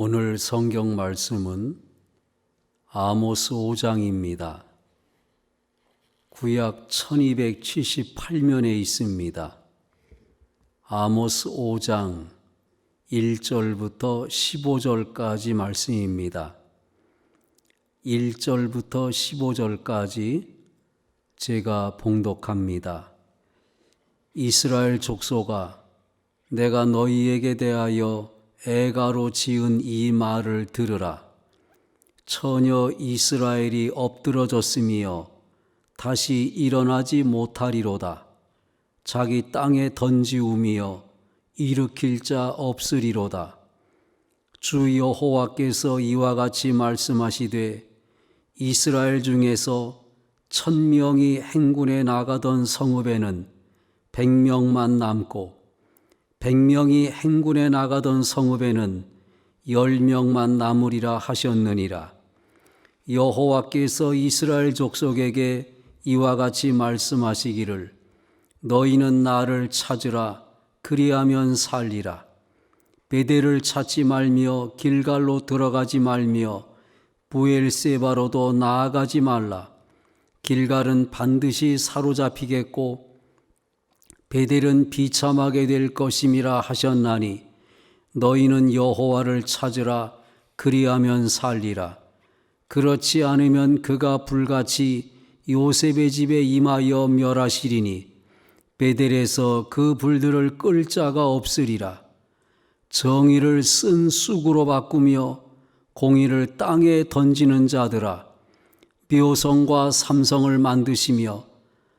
오늘 성경 말씀은 아모스 5장입니다. 구약 1278면에 있습니다. 아모스 5장 1절부터 15절까지 말씀입니다. 1절부터 15절까지 제가 봉독합니다. 이스라엘 족속아, 내가 너희에게 대하여 애가로 지은 이 말을 들으라. 처녀 이스라엘이 엎드러졌으며 다시 일어나지 못하리로다. 자기 땅에 던지우며 일으킬 자 없으리로다. 주 여호와께서 이와 같이 말씀하시되 이스라엘 중에서 천 명이 행군에 나가던 성읍에는 백 명만 남고 백명이 행군에 나가던 성읍에는 열 명만 남으리라 하셨느니라. 여호와께서 이스라엘 족속에게 이와 같이 말씀하시기를 너희는 나를 찾으라 그리하면 살리라. 베델을 찾지 말며 길갈로 들어가지 말며 부엘세바로도 나아가지 말라. 길갈은 반드시 사로잡히겠고 베델은 비참하게 될 것임이라 하셨나니 너희는 여호와를 찾으라 그리하면 살리라. 그렇지 않으면 그가 불같이 요셉의 집에 임하여 멸하시리니 베델에서 그 불들을 끌 자가 없으리라. 정의를 쓴 쑥으로 바꾸며 공의를 땅에 던지는 자들아 묘성과 삼성을 만드시며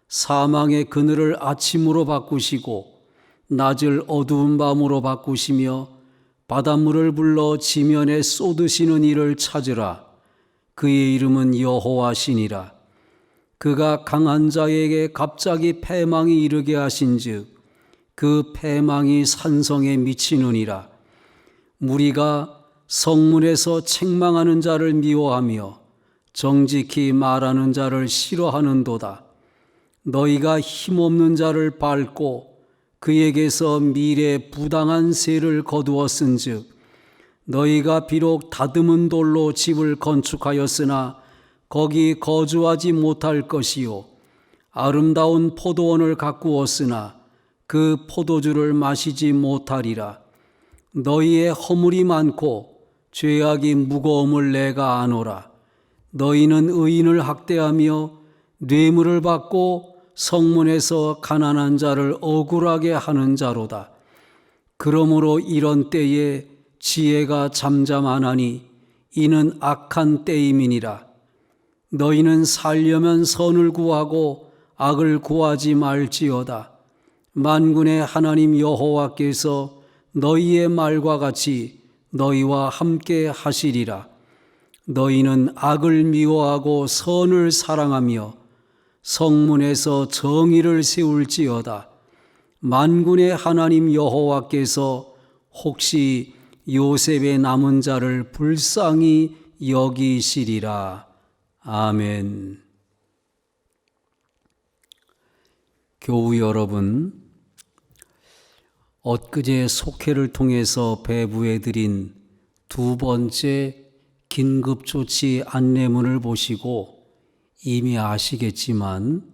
사망의 그늘을 아침으로 바꾸시고 낮을 어두운 밤으로 바꾸시며 바닷물을 불러 지면에 쏟으시는 이를 찾으라. 그의 이름은 여호와시니라. 그가 강한 자에게 갑자기 패망이 이르게 하신즉 그 패망이 산성에 미치느니라. 무리가 성문에서 책망하는 자를 미워하며 정직히 말하는 자를 싫어하는도다. 너희가 힘없는 자를 밟고 그에게서 미래 부당한 세를 거두었은즉 너희가 비록 다듬은 돌로 집을 건축하였으나 거기 거주하지 못할 것이요 아름다운 포도원을 가꾸었으나 그 포도주를 마시지 못하리라. 너희의 허물이 많고 죄악이 무거움을 내가 아노라. 너희는 의인을 학대하며 뇌물을 받고 성문에서 가난한 자를 억울하게 하는 자로다. 그러므로 이런 때에 지혜가 잠잠하나니 이는 악한 때임이니라. 너희는 살려면 선을 구하고 악을 구하지 말지어다. 만군의 하나님 여호와께서 너희의 말과 같이 너희와 함께 하시리라. 너희는 악을 미워하고 선을 사랑하며 성문에서 정의를 세울지어다. 만군의 하나님 여호와께서 혹시 요셉의 남은 자를 불쌍히 여기시리라. 아멘. 교우 여러분, 엊그제 속회를 통해서 배부해드린 두 번째 긴급조치 안내문을 보시고 이미 아시겠지만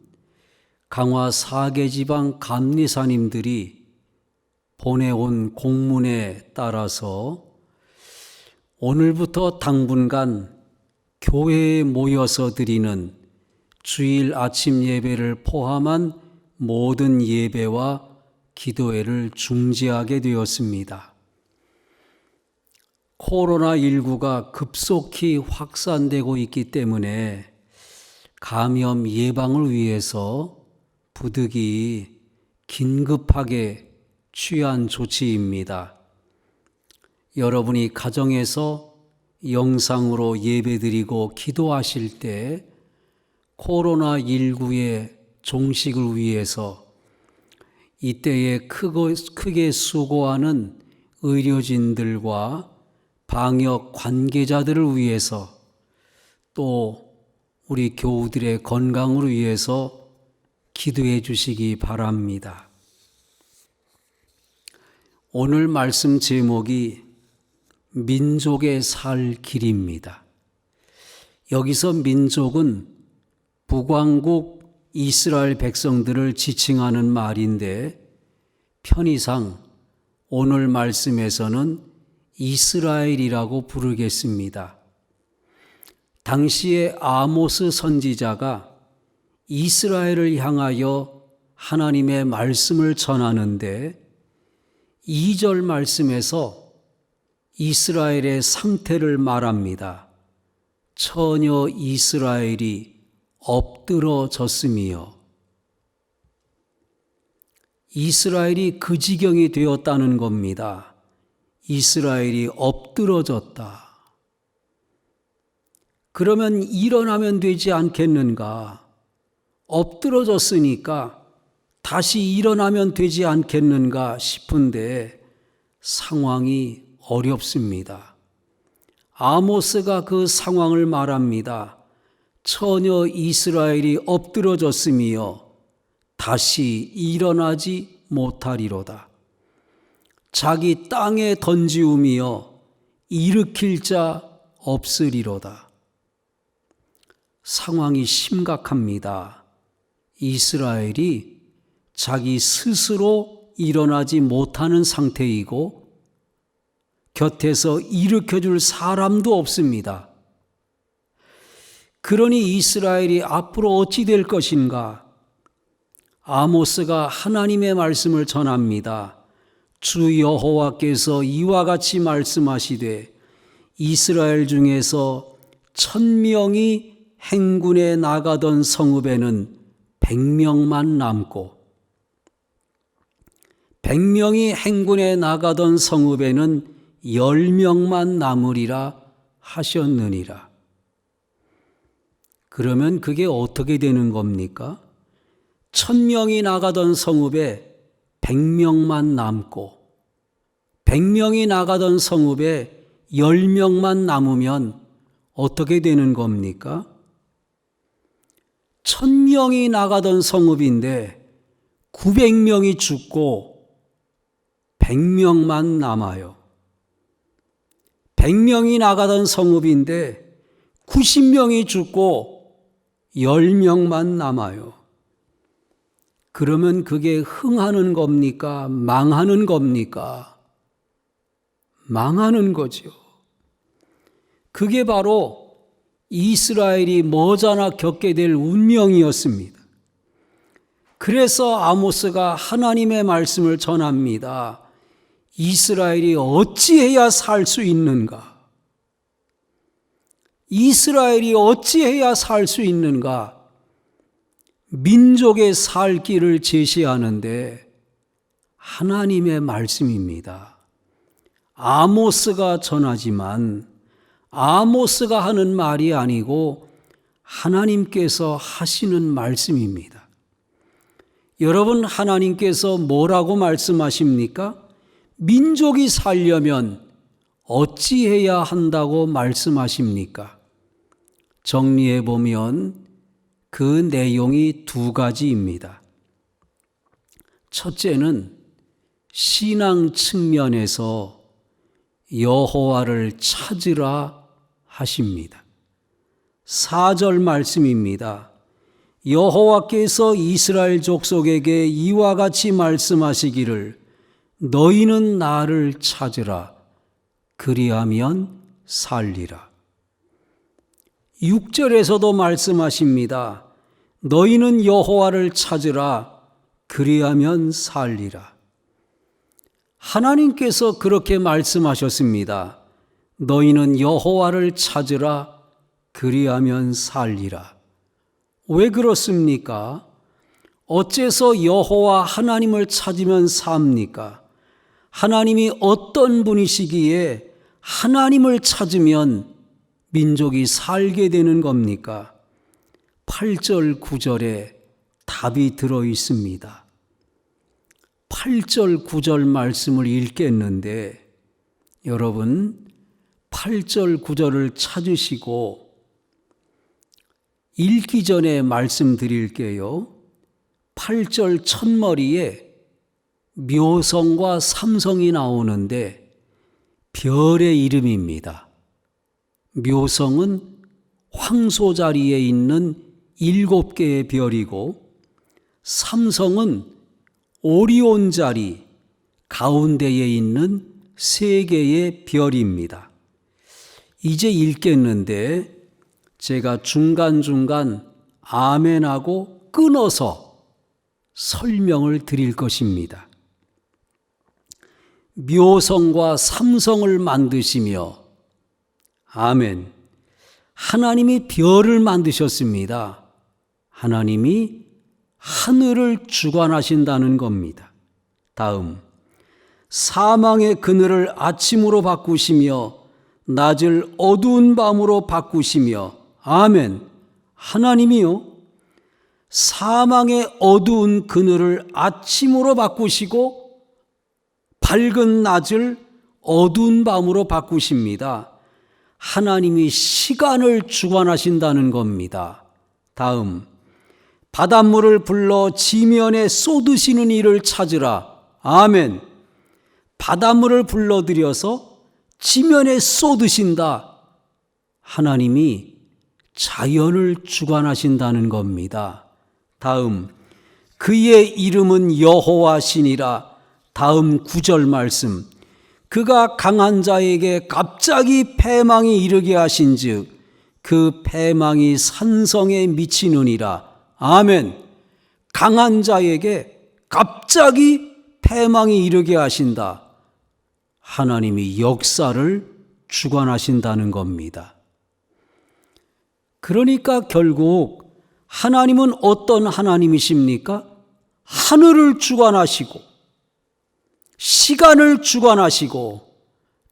강화 사계 지방 감리사님들이 보내온 공문에 따라서 오늘부터 당분간 교회에 모여서 드리는 주일 아침 예배를 포함한 모든 예배와 기도회를 중지하게 되었습니다. 코로나19가 급속히 확산되고 있기 때문에 감염 예방을 위해서 부득이 긴급하게 취한 조치입니다. 여러분이 가정에서 영상으로 예배드리고 기도하실 때 코로나19의 종식을 위해서 이때에 크고, 크게 수고하는 의료진들과 방역 관계자들을 위해서 또 우리 교우들의 건강을 위해서 기도해 주시기 바랍니다. 오늘 말씀 제목이 민족의 살 길입니다. 여기서 민족은 북왕국 이스라엘 백성들을 지칭하는 말인데 편의상 오늘 말씀에서는 이스라엘이라고 부르겠습니다. 당시에 아모스 선지자가 이스라엘을 향하여 하나님의 말씀을 전하는데 2절 말씀에서 이스라엘의 상태를 말합니다. 처녀 이스라엘이 엎드러졌으며 이스라엘이 그 지경이 되었다는 겁니다. 이스라엘이 엎드러졌다. 그러면 일어나면 되지 않겠는가? 엎드러졌으니까 다시 일어나면 되지 않겠는가 싶은데 상황이 어렵습니다. 아모스가 그 상황을 말합니다. 처녀 이스라엘이 엎드러졌으며 다시 일어나지 못하리로다. 자기 땅에 던지우며 일으킬 자 없으리로다. 상황이 심각합니다. 이스라엘이 자기 스스로 일어나지 못하는 상태이고 곁에서 일으켜 줄 사람도 없습니다. 그러니 이스라엘이 앞으로 어찌 될 것인가? 아모스가 하나님의 말씀을 전합니다. 주 여호와께서 이와 같이 말씀하시되 이스라엘 중에서 천 명이 행군에 나가던 성읍에는 백명만 남고 백명이 행군에 나가던 성읍에는 열 명만 남으리라 하셨느니라. 그러면 그게 어떻게 되는 겁니까? 천 명이 나가던 성읍에 백 명만 남고 백 명이 나가던 성읍에 열 명만 남으면 어떻게 되는 겁니까? 천 명이 나가던 성읍인데 900명이 죽고 100명만 남아요. 100명이 나가던 성읍인데 90명이 죽고 10명만 남아요. 그러면 그게 흥하는 겁니까? 망하는 겁니까? 망하는 거죠. 그게 바로 이스라엘이 머지않아 겪게 될 운명이었습니다. 그래서 아모스가 하나님의 말씀을 전합니다. 이스라엘이 어찌해야 살 수 있는가? 이스라엘이 어찌해야 살 수 있는가? 민족의 살 길을 제시하는데 하나님의 말씀입니다. 아모스가 전하지만 아모스가 하는 말이 아니고 하나님께서 하시는 말씀입니다. 여러분, 하나님께서 뭐라고 말씀하십니까? 민족이 살려면 어찌해야 한다고 말씀하십니까? 정리해 보면 그 내용이 두 가지입니다. 첫째는 신앙 측면에서 여호와를 찾으라 하십니다. 4절 말씀입니다. 여호와께서 이스라엘 족속에게 이와 같이 말씀하시기를 너희는 나를 찾으라 그리하면 살리라. 6절에서도 말씀하십니다. 너희는 여호와를 찾으라 그리하면 살리라. 하나님께서 그렇게 말씀하셨습니다. 너희는 여호와를 찾으라 그리하면 살리라. 왜 그렇습니까? 어째서 여호와 하나님을 찾으면 삽니까? 하나님이 어떤 분이시기에 하나님을 찾으면 민족이 살게 되는 겁니까? 8절, 9절에 답이 들어 있습니다. 8절, 9절 말씀을 읽겠는데 여러분 8절, 9절을 찾으시고 읽기 전에 말씀드릴게요. 8절 첫머리에 묘성과 삼성이 나오는데 별의 이름입니다. 묘성은 황소 자리에 있는 일곱 개의 별이고, 삼성은 오리온 자리 가운데에 있는 세 개의 별입니다. 이제 읽겠는데 제가 중간중간 아멘하고 끊어서 설명을 드릴 것입니다. 묘성과 삼성을 만드시며 아멘. 하나님이 별을 만드셨습니다. 하나님이 하늘을 주관하신다는 겁니다. 다음 사망의 그늘을 아침으로 바꾸시며 낮을 어두운 밤으로 바꾸시며 아멘. 하나님이요. 사망의 어두운 그늘을 아침으로 바꾸시고 밝은 낮을 어두운 밤으로 바꾸십니다. 하나님이 시간을 주관하신다는 겁니다. 다음, 바닷물을 불러 지면에 쏟으시는 일을 찾으라. 아멘. 바닷물을 불러들여서 지면에 쏟으신다. 하나님이 자연을 주관하신다는 겁니다. 다음, 그의 이름은 여호와시니라. 다음 구절 말씀. 그가 강한 자에게 갑자기 패망이 이르게 하신즉 그 패망이 산성에 미치느니라. 아멘. 강한 자에게 갑자기 패망이 이르게 하신다. 하나님이 역사를 주관하신다는 겁니다. 그러니까 결국 하나님은 어떤 하나님이십니까? 하늘을 주관하시고, 시간을 주관하시고,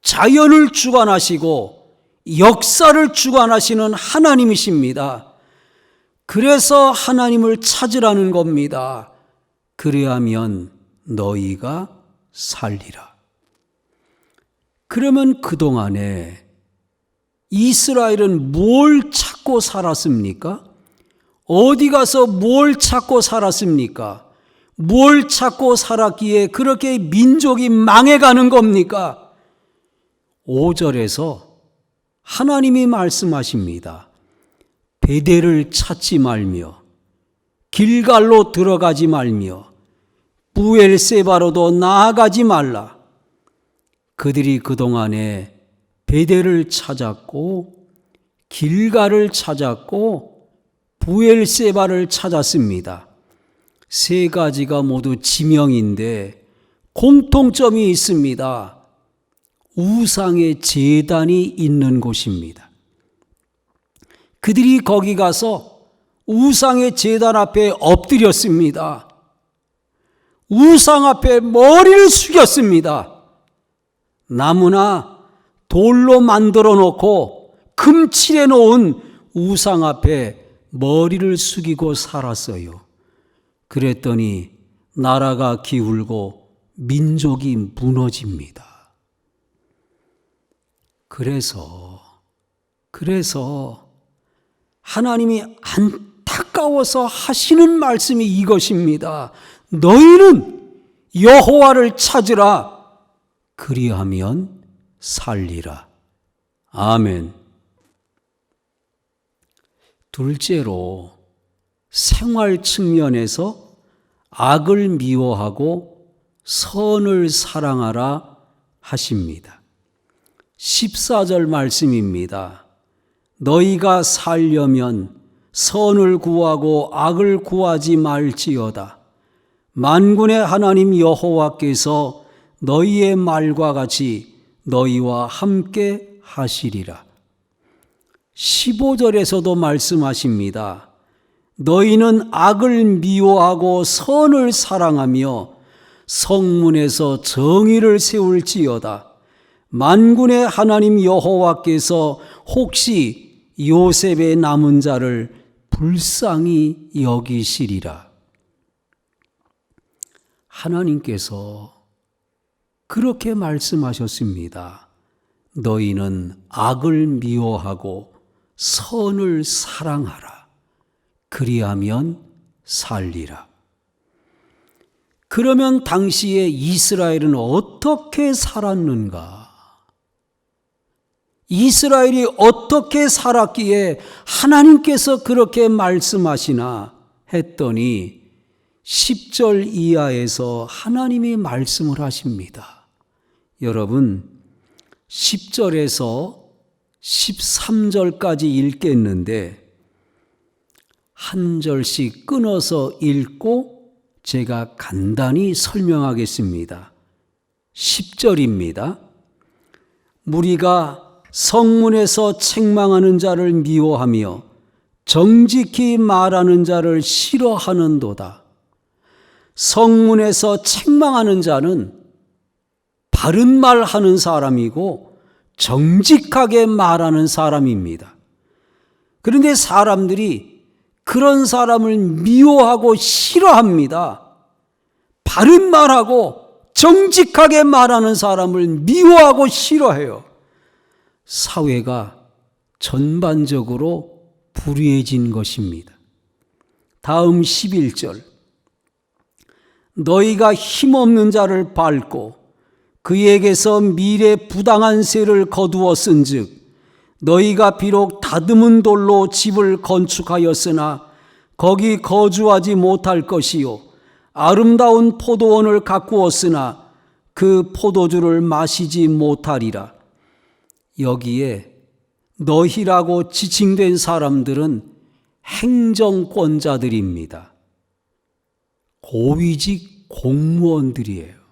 자연을 주관하시고, 역사를 주관하시는 하나님이십니다. 그래서 하나님을 찾으라는 겁니다. 그래야면 너희가 살리라. 그러면 그동안에 이스라엘은 뭘 찾고 살았습니까? 어디 가서 뭘 찾고 살았습니까? 뭘 찾고 살았기에 그렇게 민족이 망해가는 겁니까? 5절에서 하나님이 말씀하십니다. 베델을 찾지 말며 길갈로 들어가지 말며 부엘세바로도 나아가지 말라. 그들이 그동안에 베델을 찾았고 길가를 찾았고 부엘세바를 찾았습니다. 세 가지가 모두 지명인데 공통점이 있습니다. 우상의 재단이 있는 곳입니다. 그들이 거기 가서 우상의 재단 앞에 엎드렸습니다. 우상 앞에 머리를 숙였습니다. 나무나 돌로 만들어 놓고 금칠해 놓은 우상 앞에 머리를 숙이고 살았어요. 그랬더니 나라가 기울고 민족이 무너집니다. 그래서, 그래서 하나님이 안타까워서 하시는 말씀이 이것입니다. 너희는 여호와를 찾으라. 그리하면 살리라. 아멘. 둘째로 생활 측면에서 악을 미워하고 선을 사랑하라 하십니다. 14절 말씀입니다. 너희가 살려면 선을 구하고 악을 구하지 말지어다. 만군의 하나님 여호와께서 너희의 말과 같이 너희와 함께 하시리라. 15절에서도 말씀하십니다. 너희는 악을 미워하고 선을 사랑하며 성문에서 정의를 세울지어다. 만군의 하나님 여호와께서 혹시 요셉의 남은 자를 불쌍히 여기시리라. 하나님께서 그렇게 말씀하셨습니다. 너희는 악을 미워하고 선을 사랑하라. 그리하면 살리라. 그러면 당시에 이스라엘은 어떻게 살았는가? 이스라엘이 어떻게 살았기에 하나님께서 그렇게 말씀하시나 했더니 10절 이하에서 하나님이 말씀을 하십니다. 여러분, 10절에서 13절까지 읽겠는데 한 절씩 끊어서 읽고 제가 간단히 설명하겠습니다. 10절입니다. 무리가 성문에서 책망하는 자를 미워하며 정직히 말하는 자를 싫어하는도다. 성문에서 책망하는 자는 바른 말 하는 사람이고 정직하게 말하는 사람입니다. 그런데 사람들이 그런 사람을 미워하고 싫어합니다. 바른 말하고 정직하게 말하는 사람을 미워하고 싫어해요. 사회가 전반적으로 불의해진 것입니다. 다음 11절. 너희가 힘없는 자를 밟고 그에게서 미래 부당한 세를 거두었은 즉, 너희가 비록 다듬은 돌로 집을 건축하였으나 거기 거주하지 못할 것이요. 아름다운 포도원을 가꾸었으나 그 포도주를 마시지 못하리라. 여기에 너희라고 지칭된 사람들은 행정권자들입니다. 고위직 공무원들이에요.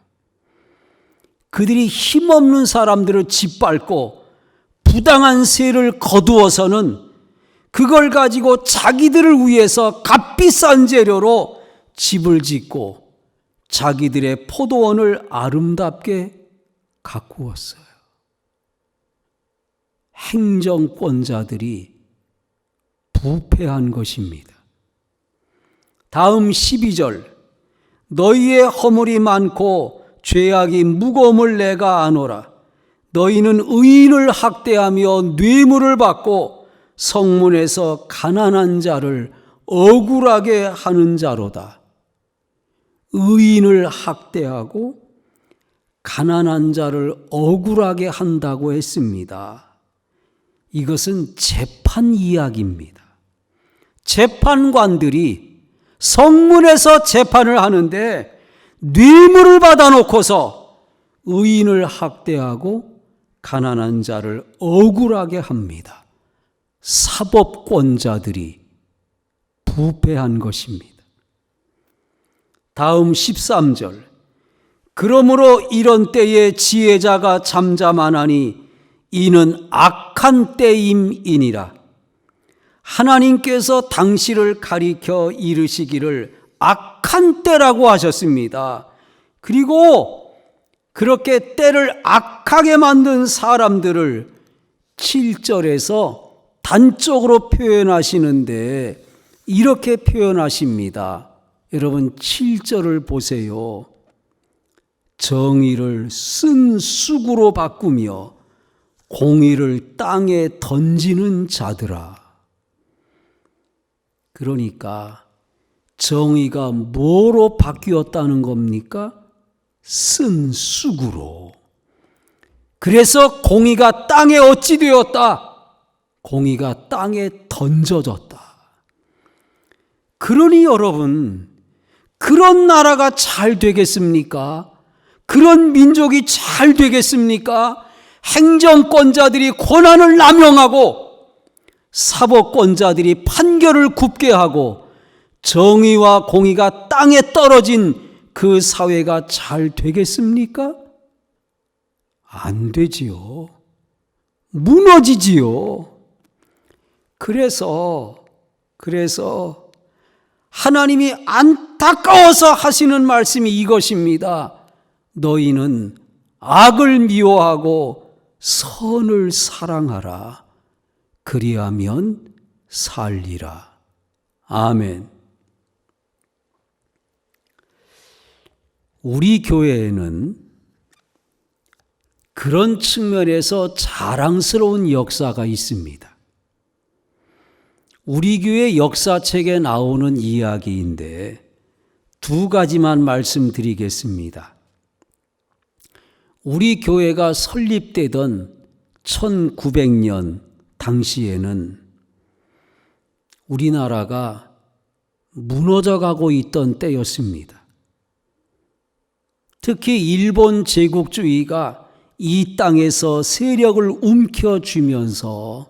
그들이 힘없는 사람들을 짓밟고 부당한 세를 거두어서는 그걸 가지고 자기들을 위해서 값비싼 재료로 집을 짓고 자기들의 포도원을 아름답게 가꾸었어요. 행정권자들이 부패한 것입니다. 다음 12절. 너희의 허물이 많고 죄악이 무거움을 내가 아노라. 너희는 의인을 학대하며 뇌물을 받고 성문에서 가난한 자를 억울하게 하는 자로다. 의인을 학대하고 가난한 자를 억울하게 한다고 했습니다. 이것은 재판 이야기입니다. 재판관들이 성문에서 재판을 하는데 뇌물을 받아놓고서 의인을 학대하고 가난한 자를 억울하게 합니다. 사법권자들이 부패한 것입니다. 다음 13절. 그러므로 이런 때에 지혜자가 잠잠하나니 이는 악한 때임이니라. 하나님께서 당시를 가리켜 이르시기를 악 한 때라고 하셨습니다. 그리고 그렇게 때를 악하게 만든 사람들을 7절에서 단적으로 표현하시는데 이렇게 표현하십니다. 여러분 7절을 보세요. 정의를 쓴 쑥으로 바꾸며 공의를 땅에 던지는 자들아. 그러니까 정의가 뭐로 바뀌었다는 겁니까? 쓴 쑥으로. 그래서 공의가 땅에 어찌 되었다? 공의가 땅에 던져졌다. 그러니 여러분, 그런 나라가 잘 되겠습니까? 그런 민족이 잘 되겠습니까? 행정권자들이 권한을 남용하고 사법권자들이 판결을 굽게 하고 정의와 공의가 땅에 떨어진 그 사회가 잘 되겠습니까? 안 되지요. 무너지지요. 그래서, 그래서 하나님이 안타까워서 하시는 말씀이 이것입니다. 너희는 악을 미워하고 선을 사랑하라. 그리하면 살리라. 아멘. 우리 교회에는 그런 측면에서 자랑스러운 역사가 있습니다. 우리 교회 역사책에 나오는 이야기인데 두 가지만 말씀드리겠습니다. 우리 교회가 설립되던 1900년 당시에는 우리나라가 무너져 가고 있던 때였습니다. 특히 일본 제국주의가 이 땅에서 세력을 움켜쥐면서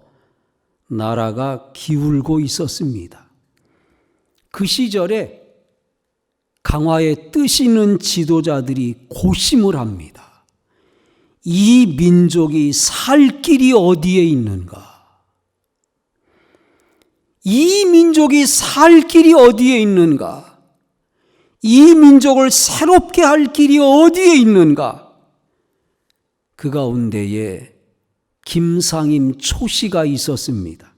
나라가 기울고 있었습니다. 그 시절에 강화의 뜻 있는 지도자들이 고심을 합니다. 이 민족이 살 길이 어디에 있는가? 이 민족이 살 길이 어디에 있는가? 이 민족을 새롭게 할 길이 어디에 있는가? 그 가운데에 김상임 초씨가 있었습니다.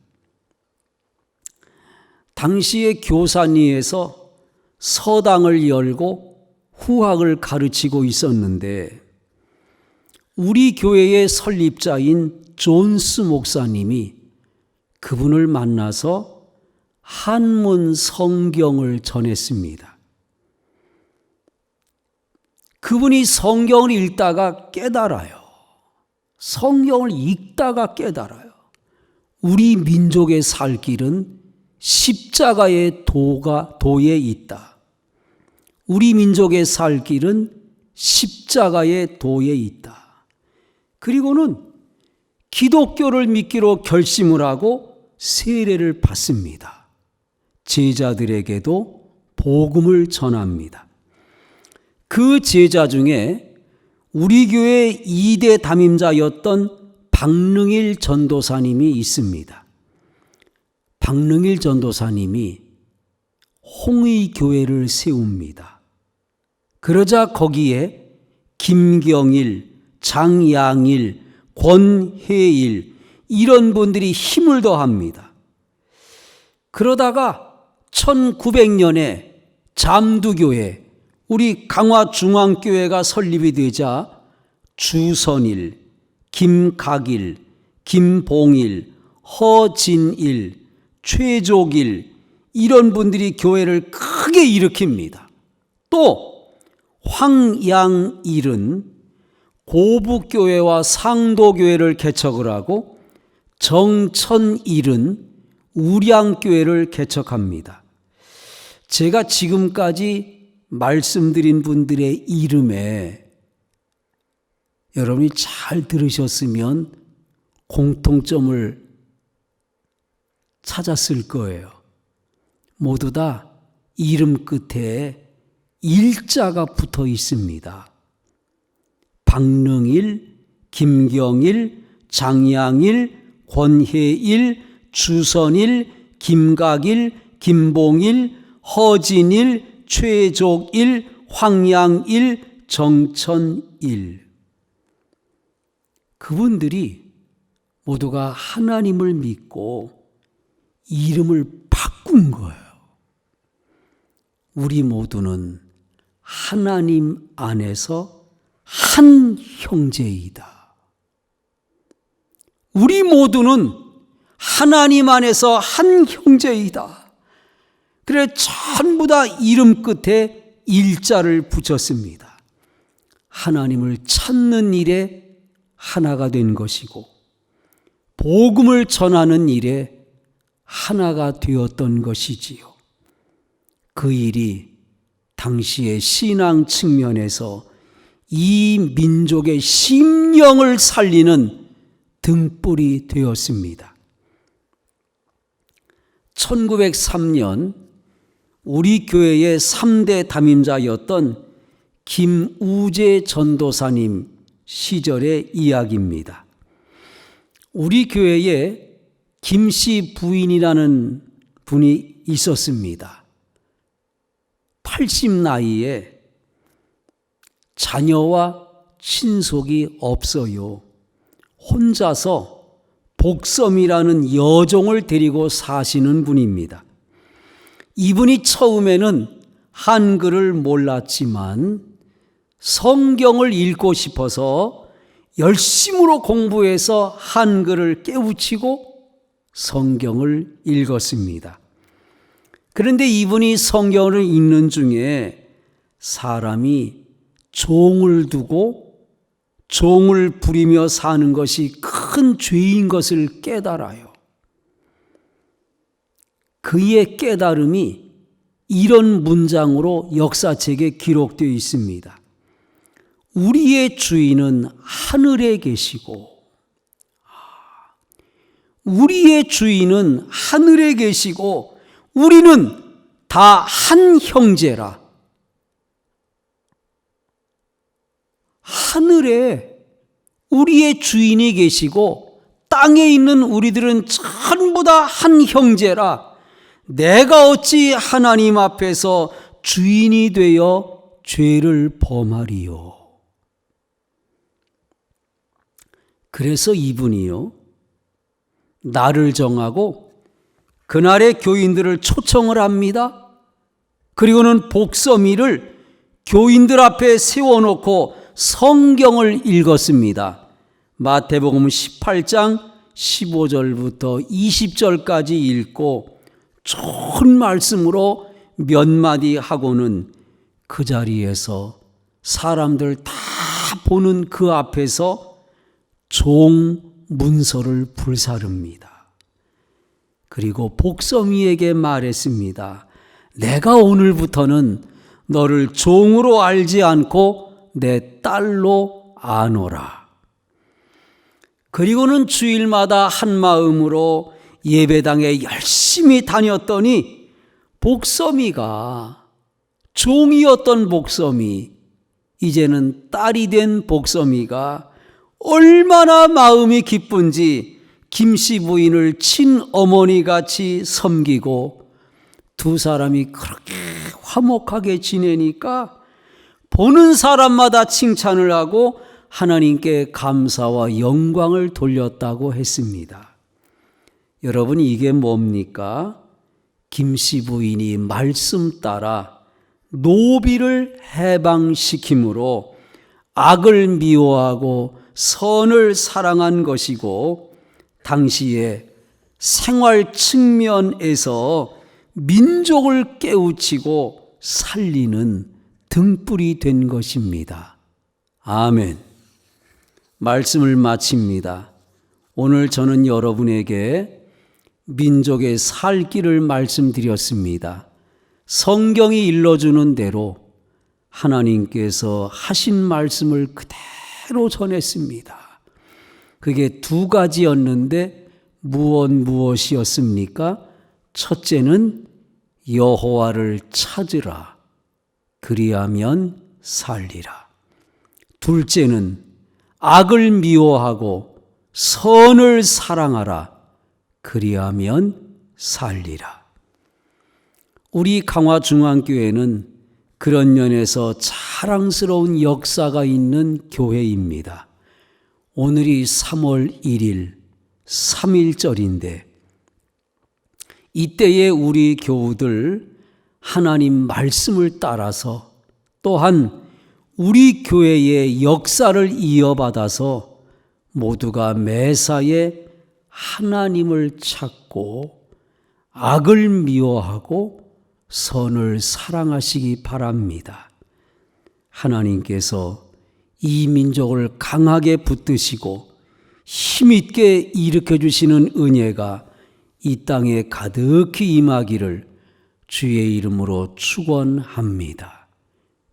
당시의 교사니에서 서당을 열고 후학을 가르치고 있었는데 우리 교회의 설립자인 존스 목사님이 그분을 만나서 한문 성경을 전했습니다. 그분이 성경을 읽다가 깨달아요. 성경을 읽다가 깨달아요. 우리 민족의 살 길은 십자가의 도가 도에 있다. 우리 민족의 살 길은 십자가의 도에 있다. 그리고는 기독교를 믿기로 결심을 하고 세례를 받습니다. 제자들에게도 복음을 전합니다. 그 제자 중에 우리 교회 2대 담임자였던 박능일 전도사님이 있습니다. 박능일 전도사님이 홍의 교회를 세웁니다. 그러자 거기에 김경일, 장양일, 권혜일 이런 분들이 힘을 더합니다. 그러다가 1900년에 잠두교회 우리 강화 중앙교회가 설립이 되자 주선일, 김각일, 김봉일, 허진일, 최족일 이런 분들이 교회를 크게 일으킵니다. 또 황양일은 고북교회와 상도교회를 개척을 하고 정천일은 우량교회를 개척합니다. 제가 지금까지 말씀드린 분들의 이름에 여러분이 잘 들으셨으면 공통점을 찾았을 거예요. 모두 다 이름 끝에 일자가 붙어 있습니다. 박능일, 김경일, 장양일, 권혜일, 주선일, 김각일, 김봉일, 허진일, 최족일, 황양일, 정천일. 그분들이 모두가 하나님을 믿고 이름을 바꾼 거예요. 우리 모두는 하나님 안에서 한 형제이다. 우리 모두는 하나님 안에서 한 형제이다. 그래 전부 다 이름 끝에 일자를 붙였습니다. 하나님을 찾는 일에 하나가 된 것이고 복음을 전하는 일에 하나가 되었던 것이지요. 그 일이 당시의 신앙 측면에서 이 민족의 심령을 살리는 등불이 되었습니다. 1903년 우리 교회의 3대 담임자였던 김우재 전도사님 시절의 이야기입니다. 우리 교회에 김씨 부인이라는 분이 있었습니다. 80 나이에 자녀와 친속이 없어요. 혼자서 복섬이라는 여종을 데리고 사시는 분입니다. 이분이 처음에는 한글을 몰랐지만 성경을 읽고 싶어서 열심으로 공부해서 한글을 깨우치고 성경을 읽었습니다. 그런데 이분이 성경을 읽는 중에 사람이 종을 두고 종을 부리며 사는 것이 큰 죄인 것을 깨달아요. 그의 깨달음이 이런 문장으로 역사책에 기록되어 있습니다. 우리의 주인은 하늘에 계시고, 우리의 주인은 하늘에 계시고, 우리는 다 한 형제라. 하늘에 우리의 주인이 계시고, 땅에 있는 우리들은 전부 다 한 형제라. 내가 어찌 하나님 앞에서 주인이 되어 죄를 범하리요. 그래서 이분이요. 나를 정하고 그날의 교인들을 초청을 합니다. 그리고는 복서미를 교인들 앞에 세워놓고 성경을 읽었습니다. 마태복음 18장 15절부터 20절까지 읽고 좋은 말씀으로 몇 마디 하고는 그 자리에서 사람들 다 보는 그 앞에서 종 문서를 불사릅니다. 그리고 복섬이에게 말했습니다. 내가 오늘부터는 너를 종으로 알지 않고 내 딸로 아노라. 그리고는 주일마다 한 마음으로 예배당에 열심히 다녔더니 복섬이가 종이었던 복섬이 이제는 딸이 된 복섬이가 얼마나 마음이 기쁜지 김씨 부인을 친어머니 같이 섬기고 두 사람이 그렇게 화목하게 지내니까 보는 사람마다 칭찬을 하고 하나님께 감사와 영광을 돌렸다고 했습니다. 여러분 이게 뭡니까? 김씨 부인이 말씀 따라 노비를 해방시킴으로 악을 미워하고 선을 사랑한 것이고 당시에 생활 측면에서 민족을 깨우치고 살리는 등불이 된 것입니다. 아멘. 말씀을 마칩니다. 오늘 저는 여러분에게 민족의 살 길을 말씀드렸습니다. 성경이 일러주는 대로 하나님께서 하신 말씀을 그대로 전했습니다. 그게 두 가지였는데 무엇 무엇이었습니까? 첫째는 여호와를 찾으라. 그리하면 살리라. 둘째는 악을 미워하고 선을 사랑하라. 그리하면 살리라. 우리 강화중앙교회는 그런 면에서 자랑스러운 역사가 있는 교회입니다. 오늘이 3월 1일 3일절인데 이때에 우리 교우들 하나님 말씀을 따라서 또한 우리 교회의 역사를 이어받아서 모두가 매사에 하나님을 찾고 악을 미워하고 선을 사랑하시기 바랍니다. 하나님께서 이 민족을 강하게 붙드시고 힘있게 일으켜 주시는 은혜가 이 땅에 가득히 임하기를 주의 이름으로 축원합니다.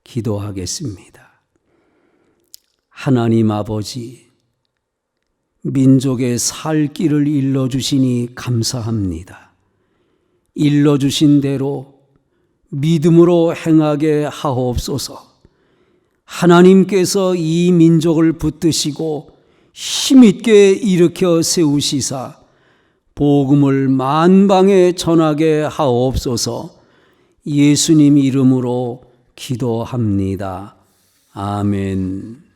기도하겠습니다. 하나님 아버지 민족의 살 길을 일러 주시니 감사합니다. 일러 주신 대로 믿음으로 행하게 하옵소서. 하나님께서 이 민족을 붙드시고 힘있게 일으켜 세우시사 복음을 만방에 전하게 하옵소서 예수님 이름으로 기도합니다. 아멘.